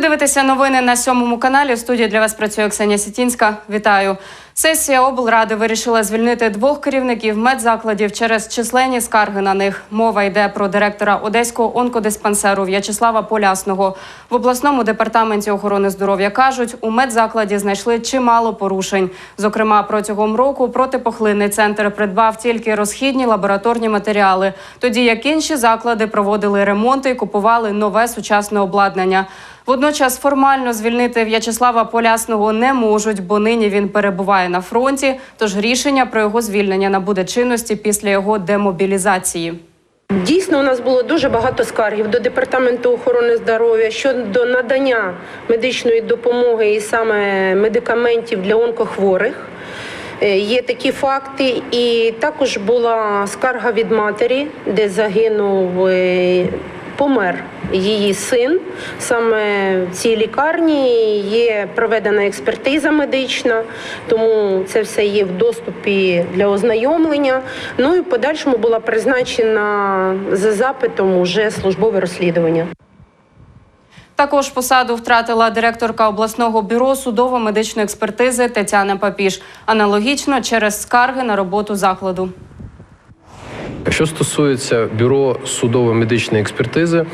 Ви дивитеся новини на сьомому каналі. В студії для вас працює Ксенія Сітінська. Вітаю. Сесія облради вирішила звільнити двох керівників медзакладів через численні скарги на них. Мова йде про директора одеського онкодиспансеру В'ячеслава Полясного. В обласному департаменті охорони здоров'я кажуть, у медзакладі знайшли чимало порушень. Зокрема, протягом року протипохлинний центр придбав тільки розхідні лабораторні матеріали, тоді як інші заклади проводили ремонти і купували нове сучасне обладнання. Водночас формально звільнити В'ячеслава Полясного не можуть, бо нині він перебуває на фронті. Тож рішення про його звільнення набуде чинності після його демобілізації. Дійсно, у нас було дуже багато скаргів до департаменту охорони здоров'я щодо надання медичної допомоги і саме медикаментів для онкохворих. Е, Є такі факти, і також була скарга від матері, де загинув. Помер її син. Саме в цій лікарні є проведена експертиза медична, тому це все є в доступі для ознайомлення. Ну і в подальшому була призначена за запитом уже службове розслідування. Також посаду втратила директорка обласного бюро судово-медичної експертизи Тетяна Папіш. Аналогічно через скарги на роботу закладу. Що стосується бюро судово-медичної експертизи,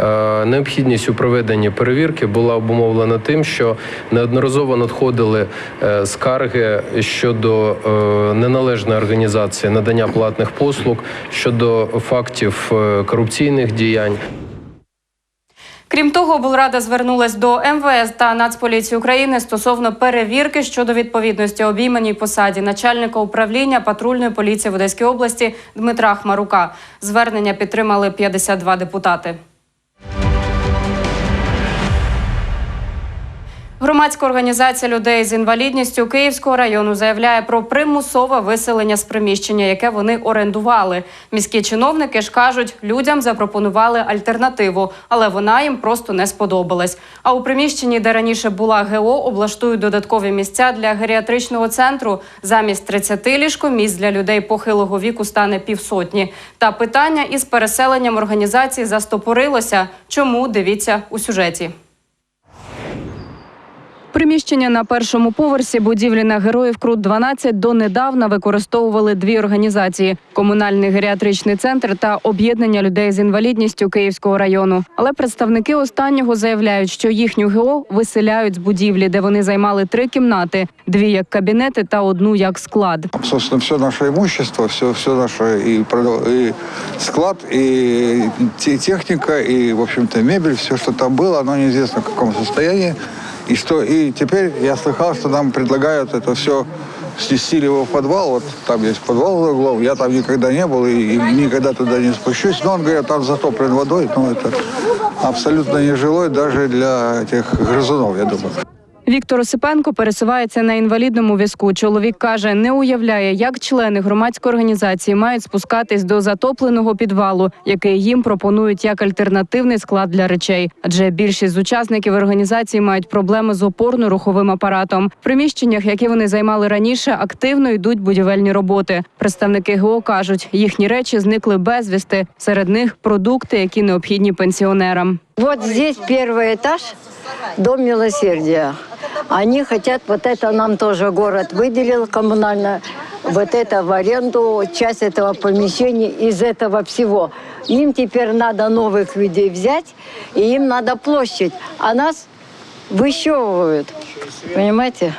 е, необхідність у проведенні перевірки була обумовлена тим, що неодноразово надходили е, скарги щодо е, неналежної організації надання платних послуг, щодо фактів корупційних діянь. Крім того, облрада звернулась до МВС та Нацполіції України стосовно перевірки щодо відповідності обійманій посаді начальника управління патрульної поліції в Одеській області Дмитра Хмарука. Звернення підтримали 52 депутати. Громадська організація людей з інвалідністю Київського району заявляє про примусове виселення з приміщення, яке вони орендували. Міські чиновники ж кажуть, людям запропонували альтернативу, але вона їм просто не сподобалась. А у приміщенні, де раніше була ГО, облаштують додаткові місця для геріатричного центру. Замість 30 ліжкомісць для людей похилого віку стане півсотні. Та питання із переселенням організації застопорилося. Чому дивіться у сюжеті? Приміщення на першому поверсі будівлі на героїв Крут 12 донедавна використовували дві організації: комунальний геріатричний центр та об'єднання людей з інвалідністю Київського району. Але представники останнього заявляють, що їхню ГО виселяють з будівлі, де вони займали три кімнати: дві як кабінети та одну як склад. Собственно, все наше имущество, все, все наше продав- и склад, и те- техника, и, в общем-то, мебель, все, что там было, оно неизвестно в каком состоянии. И, что, и теперь я слыхал, что нам предлагают это все снести его в подвал. Вот там есть подвал за углом. Я там никогда не был и, и никогда туда не спущусь. Но он говорит, там затоплен водой. Ну, это абсолютно нежилой даже для этих грызунов, я думаю. Віктор Осипенко пересувається на інвалідному візку. Чоловік каже, не уявляє, як члени громадської організації мають спускатись до затопленого підвалу, який їм пропонують як альтернативний склад для речей. Адже більшість з учасників організації мають проблеми з опорно-руховим апаратом. В приміщеннях, які вони займали раніше, активно йдуть будівельні роботи. Представники ГО кажуть, їхні речі зникли безвісти. Серед них продукти, які необхідні пенсіонерам. Вот здесь первый этаж, дом милосердия. Они хотят, вот это нам тоже город выделил коммунально, вот это в аренду, часть этого помещения из этого всего. Им теперь надо новых людей взять, и им надо площадь. А нас выщевывают, понимаете?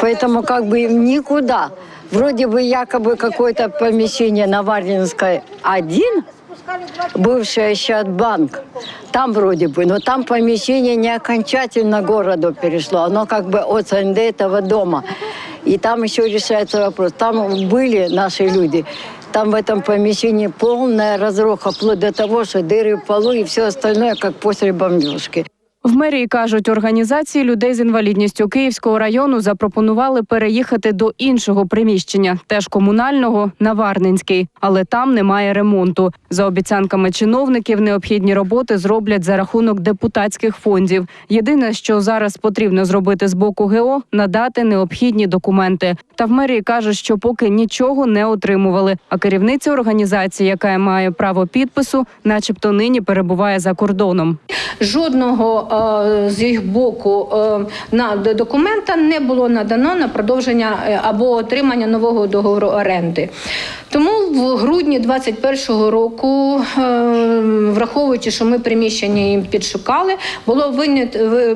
Поэтому как бы им никуда. Вроде бы якобы какое-то помещение на Варнинской один, бывший банк, там вроде бы, но там помещение не окончательно городу перешло, оно как бы от СНД этого дома. И там еще решается вопрос. Там были наши люди, там в этом помещении полная разруха, вплоть до того, что дыры в полу и все остальное, как после бомбежки. В мерії кажуть, організації людей з інвалідністю Київського району запропонували переїхати до іншого приміщення, теж комунального на Варненський, але там немає ремонту. За обіцянками чиновників, необхідні роботи зроблять за рахунок депутатських фондів. Єдине, що зараз потрібно зробити з боку ГО, надати необхідні документи. Та в мерії кажуть, що поки нічого не отримували. А керівниця організації, яка має право підпису, начебто нині перебуває за кордоном. жодного з їх боку е, на документа не було надано на продовження е, або отримання нового договору оренди. Тому в грудні 2021 року, е, враховуючи, що ми приміщення їм підшукали, було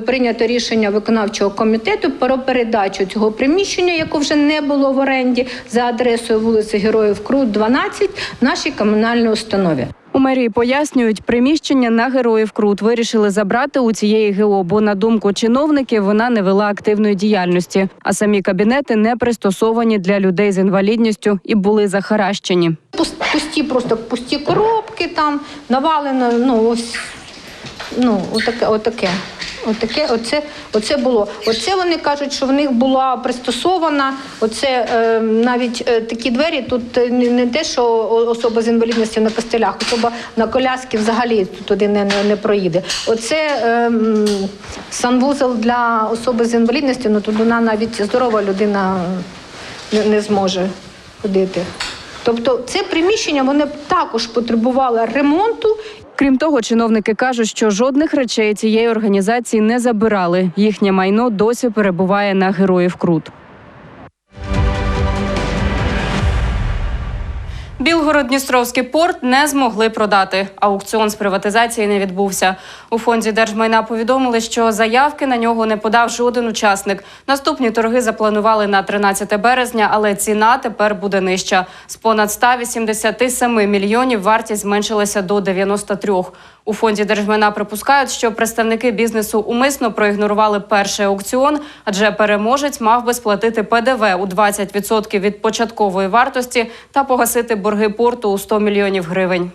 прийнято рішення виконавчого комітету про передачу цього приміщення, яке вже не було в оренді, за адресою вулиці Героїв Крут, 12, нашій комунальній установі. Мерії пояснюють, приміщення на героїв Крут вирішили забрати у цієї ГО, бо на думку чиновників вона не вела активної діяльності, а самі кабінети не пристосовані для людей з інвалідністю і були захаращені. Пусті, просто пусті коробки там, навалено, ну ось, ну, отаке, отаке. Отаке, оце, оце було. Оце вони кажуть, що в них була пристосована. Оце е, навіть е, такі двері. Тут е, не, не те, що особа з інвалідністю на костелях, особа на коляски взагалі туди не, не, не проїде. Оце е, санвузол для особи з інвалідністю, ну вона навіть здорова людина не, не зможе ходити. Тобто це приміщення вони також потребувало ремонту. Крім того, чиновники кажуть, що жодних речей цієї організації не забирали. Їхнє майно досі перебуває на героїв Крут. Білгород-Дністровський порт не змогли продати. Аукціон з приватизації не відбувся. У фонді держмайна повідомили, що заявки на нього не подав жоден учасник. Наступні торги запланували на 13 березня, але ціна тепер буде нижча. З понад 187 мільйонів вартість зменшилася до 93. У фонді держмина припускають, що представники бізнесу умисно проігнорували перший аукціон, адже переможець мав би сплатити ПДВ у 20% від початкової вартості та погасити борги порту у 100 мільйонів гривень.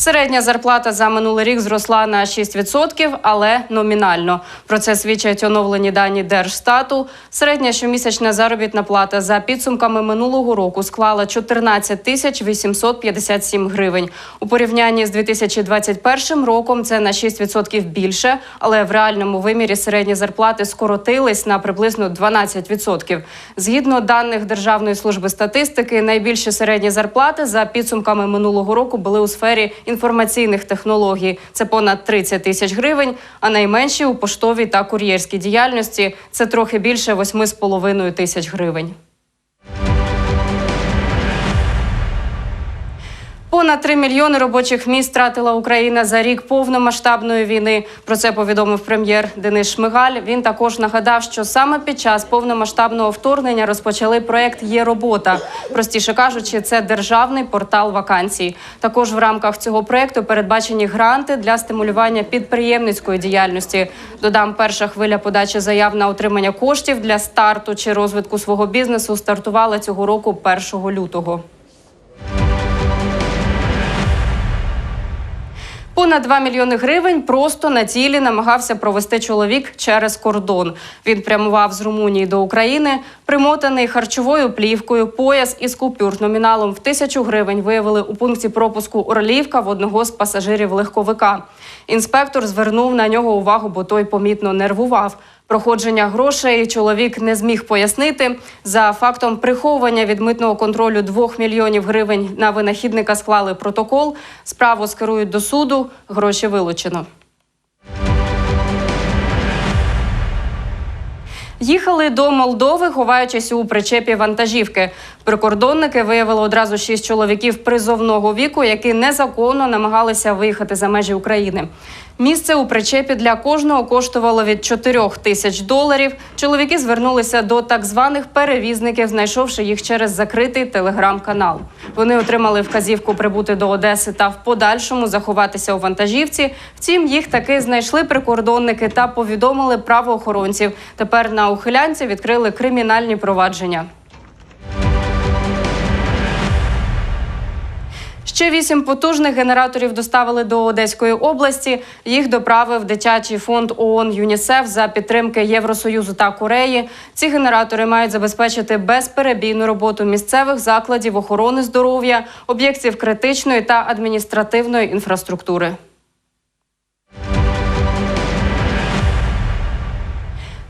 Середня зарплата за минулий рік зросла на 6%, але номінально. Про це свідчать оновлені дані Держстату. Середня щомісячна заробітна плата за підсумками минулого року склала 14 тисяч 857 гривень. У порівнянні з 2021 роком це на 6% більше, але в реальному вимірі середні зарплати скоротились на приблизно 12%. Згідно даних Державної служби статистики, найбільші середні зарплати за підсумками минулого року були у сфері інформаційних технологій. Це понад 30 тисяч гривень, а найменші у поштовій та кур'єрській діяльності це трохи більше 8,5 тисяч гривень. Понад 3 мільйони робочих місць втратила Україна за рік повномасштабної війни. Про це повідомив прем'єр Денис Шмигаль. Він також нагадав, що саме під час повномасштабного вторгнення розпочали проект Є робота. Простіше кажучи, це державний портал вакансій. Також в рамках цього проекту передбачені гранти для стимулювання підприємницької діяльності. Додам, перша хвиля подачі заяв на отримання коштів для старту чи розвитку свого бізнесу стартувала цього року 1 лютого. Понад 2 мільйони гривень просто на тілі намагався провести чоловік через кордон. Він прямував з Румунії до України, примотаний харчовою плівкою, пояс із купюр номіналом в тисячу гривень виявили у пункті пропуску Орлівка в одного з пасажирів легковика. Інспектор звернув на нього увагу, бо той помітно нервував. Проходження грошей чоловік не зміг пояснити. За фактом приховування від митного контролю 2 мільйонів гривень на винахідника склали протокол. Справу скерують до суду. Гроші вилучено. Їхали до Молдови, ховаючись у причепі вантажівки. Прикордонники виявили одразу шість чоловіків призовного віку, які незаконно намагалися виїхати за межі України. Місце у причепі для кожного коштувало від 4 тисяч доларів. Чоловіки звернулися до так званих перевізників, знайшовши їх через закритий телеграм-канал. Вони отримали вказівку прибути до Одеси та в подальшому заховатися у вантажівці. Втім, їх таки знайшли прикордонники та повідомили правоохоронців. Тепер на ухилянці відкрили кримінальні провадження. Ще вісім потужних генераторів доставили до Одеської області. Їх доправив дитячий фонд ООН ЮНІСЕФ за підтримки Євросоюзу та Кореї. Ці генератори мають забезпечити безперебійну роботу місцевих закладів охорони здоров'я, об'єктів критичної та адміністративної інфраструктури.